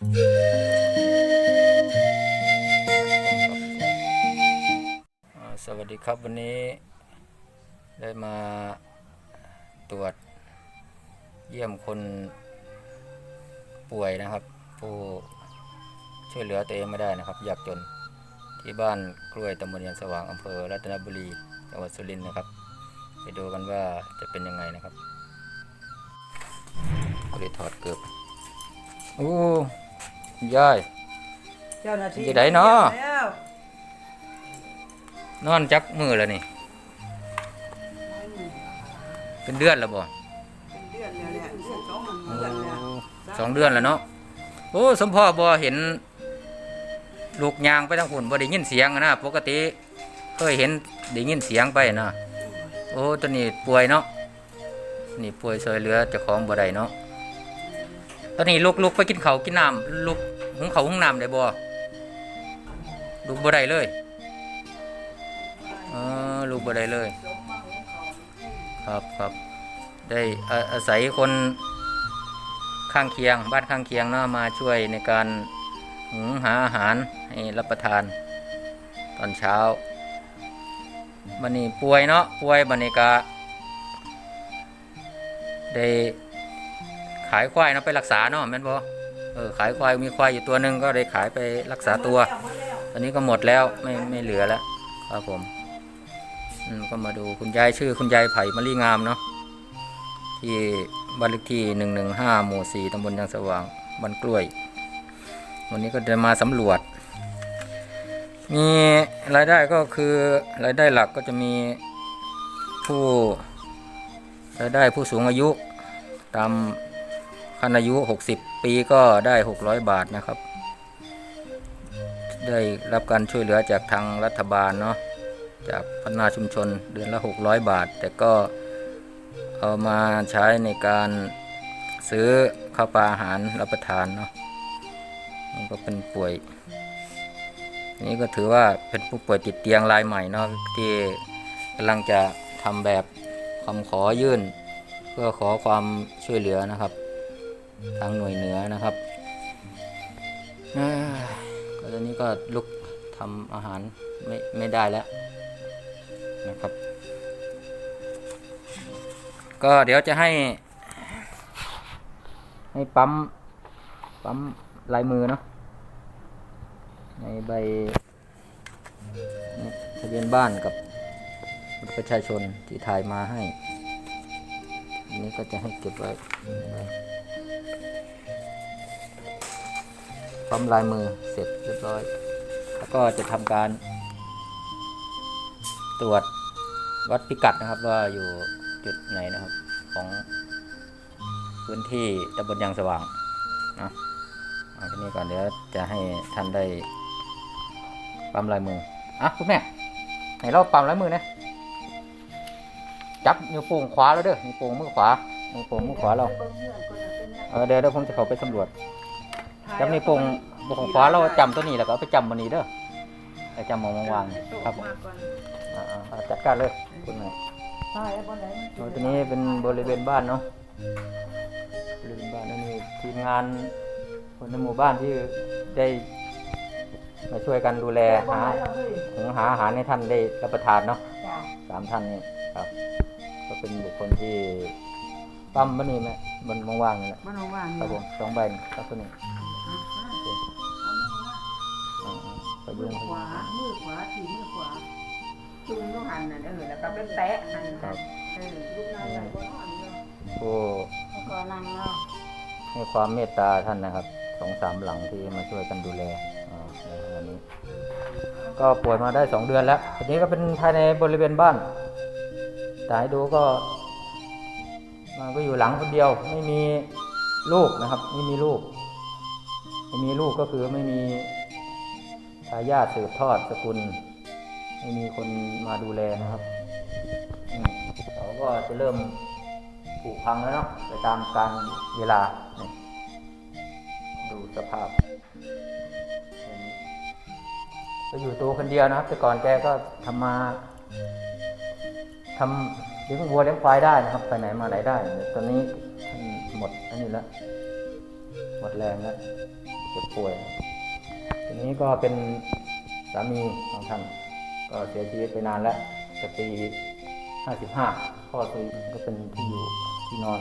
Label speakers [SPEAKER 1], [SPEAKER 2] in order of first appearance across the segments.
[SPEAKER 1] สวัสดีครับวันนี้ ได้มาตรวจเยี่ยมคนป่วยนะครับ ผู้ช่วยเหลือตัวเองไม่ได้นะครับอยากจนที่บ้านกล้วยตำบลยันสว่างอำเภอรัตนบุรีจังหวัดสุรินทร์นะครับ ไปดูกันว่าจะเป็นยังไงนะครับก็เลยถอดเกือบโอ้ คุณยาย
[SPEAKER 2] เจ้าหน้าที่
[SPEAKER 1] จะได้เนาะ
[SPEAKER 2] แล้ว
[SPEAKER 1] นอนจักมือแล้วนี่ เป็นเดือนแล้วบ่
[SPEAKER 2] เป็นเดือนแล้วแหละเดือนสองเดือนแล้ว
[SPEAKER 1] สองเดือนแล้วเนาะโอ้สมพ่อบ่เห็น ลูกยางไปทางหุ่นบ่ได้ยินเสียงอะนะปกติเคยเห็นได้ยินเสียงไปนะโอ้ตัวนี้ป่วยเนาะนี่ป่วยซอยเหลือเจ้าของบ่ได้เนาะต อนนี้ลูกลูกไปกินเขากินน้ำลูกหุงเขาหุงน้ำได้บ่ลูกบ่ได้เลยเออลูกบ่ได้เลย ครับครับได้อาอาศัยคนข้างเคียง บ้านข้างเคียงเนาะมาช่วยในการหุงหาอาหารให้รับประทาน ตอนเช้าบันนี้ป่วยเนาะป่วยบันนี้กะได้ ขายควายเนาะไปรักษาเนาะแม่นบ่เออขายควายมีควายอยู่ตัวหนึ่งก็ได้ขายไปรักษาตัวตอนนี้ก็หมดแล้วไม่ไม่เหลือแล้วครับผมอืมก็มาดูคุณยายชื่อคุณยายไผ่มะลิงามเนาะที่บ้านเลขที่หนึ่งหนึ่งห้าหมู่สี่ตำบลยางสว่างบ้านกล้วย วันนี้ก็จะมาสำรวจ มีรายได้ก็คือรายได้หลักก็จะมีผู้รายได้ผู้สูงอายุตาม คันอายุ 60 ปีก็ได้ 600 บาทนะครับ ได้รับการช่วยเหลือจากทางรัฐบาลเนาะจากพัฒนาชุมชนเดือนละ 600 บาท แต่ก็เอามาใช้ในการซื้อข้าวปลาอาหารรับประทานเนาะมันก็เป็นป่วย นี่ก็ถือว่าเป็นผู้ป่วยติดเตียงรายใหม่เนาะที่กำลังจะทำแบบคำขอยื่น เพื่อขอความช่วยเหลือนะครับ ทางหน่วยเหนือนะครับก็ตอนนี้ก็ลุกทำอาหารไม่ไม่ได้แล้วนะครับ ก็เดี๋ยวจะให้ ให้ปั๊มปั๊มลายมือเนาะในใบทะเบียนบ้านกับบัตรประชาชนที่ถ่ายมาให้ อันนี้ก็จะให้เก็บไว้ ปั๊มลายมือเสร็จเรียบร้อย แล้วก็จะทำการ ตรวจวัดพิกัดนะครับว่าอยู่จุดไหนนะครับของพื้นที่ตำบลยางสว่างนะเอาที่นี้ก่อนเดี๋ยวจะให้ท่านได้ปั๊มลายมืออะคุณแม่ไหนเราปั๊มลายมือนะจับนิ้วโป้งขวาแล้วเด้อนิ้วโป้งมือขวานิ้วโป้งมือขวาเราเออเดี๋ยวเดี๋ยวผมจะเข้าไปสำรวจ จับนิ้วโป้งมือของขวาเราจำตัวนี้แล้วก็เอาไปจำมันนี้เด้อไปจำมองวางๆครับผมอ่าอ่าจัดการเลยคุณหน่อย
[SPEAKER 2] ใช่แล้วคนไหนมัน
[SPEAKER 1] โอ้ตัวนี้เป็นบริเวณบ้านเนาะบริเวณบ้านนั่นนี่ทีมงานคนในหมู่บ้านที่ได้มาช่วยกันดูแลหาหุงหาอาหารให้ท่านได้รับประทานเนาะ
[SPEAKER 2] จ้ะ
[SPEAKER 1] สามท่านนี่ครับ ก็เป็นบุคคลที่ปั๊มมันนี่ไหมมันว่างๆนี่แหละ
[SPEAKER 2] มันว่างๆ
[SPEAKER 1] ครับผ
[SPEAKER 2] นี่
[SPEAKER 1] มสองใบนี่ครับตัวนี้ อ่าๆประยุง
[SPEAKER 2] มือขวา มือขวาถีมือขวาจุงลูกหันน่ะเออแล้วก็เป็นแตะหัน
[SPEAKER 1] ครับ
[SPEAKER 2] เออลูกนายใหญ่กว่าน้อยเนาะ
[SPEAKER 1] ผู้
[SPEAKER 2] แล้วก็นั่งเนาะ
[SPEAKER 1] ให้ความเมตตาท่านนะครับสองสามหลังที่มาช่วยกันดูแลอ่าในวันนี้ ก็ป่วยมาได้สองเดือนแล้วทีนี้ก็เป็นภายในบริเวณบ้าน แต่ให้ดูก็มันก็อยู่หลังคนเดียว ไม่มีลูกนะครับ ไม่มีลูกไม่มีลูกก็คือไม่มี ทายาทสืบทอดสกุล ไม่มีคนมาดูแลนะครับเขาก็จะเริ่มผุพังแล้วเนาะไปตามการเวลา ดูสภาพก็อยู่ตัวคนเดียวนะครับ แต่ก่อนแกก็ทำมาทำเลี้ยงวัวเลี้ยงควายได้นะครับ ไปไหนมาไหนได้ ตอนนี้ท่านหมดอันนี้แล้ว หมดแรงแล้วเจ็บป่วย ทีนี้ก็เป็นสามีของท่านก็เสียชีวิตไปนานแล้วแต่ปี 55ข้อซื้อก็เป็นที่อยู่ที่นอน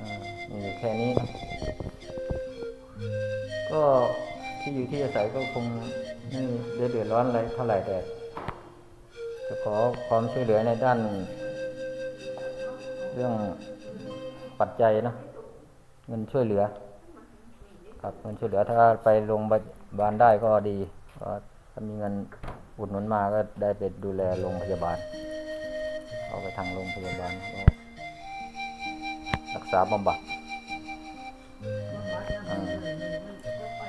[SPEAKER 1] อ่ามีอยู่แค่นี้ ก็ที่อยู่ที่อาศัยก็คงไม่ได้เดือดร้อนอะไรเท่าไหร่แต่จะขอความช่วยเหลือในด้าน เรื่องปัจจัยนะเงินช่วยเหลือ ครับเงินช่วยเหลือถ้าไปโรงพยาบาลได้ก็ดีก็ถ้ามีเงินอุดหนุนมาก็ได้ไปดูแลโรงพยาบาล เอาไปทางโรงพยาบาลก็รักษาบำบัดอ่า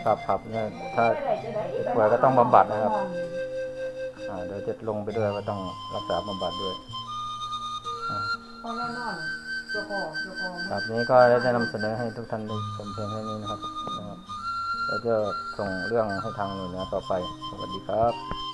[SPEAKER 1] ครับครับเนี่ยถ้าป่วยก็ต้องบำบัดนะครับเดี๋ยวจะลงไปด้วยก็ต้องรักษาบำบัดด้วย
[SPEAKER 2] พอแล้วนอน เจ้าของเจ้าของ
[SPEAKER 1] ครับนี้ก็ได้นำเสนอให้ทุกท่านได้ชมเพียงแค่นี้นะครับแล้วจะส่งเรื่องให้ทางหน่วยงานต่อไป สวัสดีครับ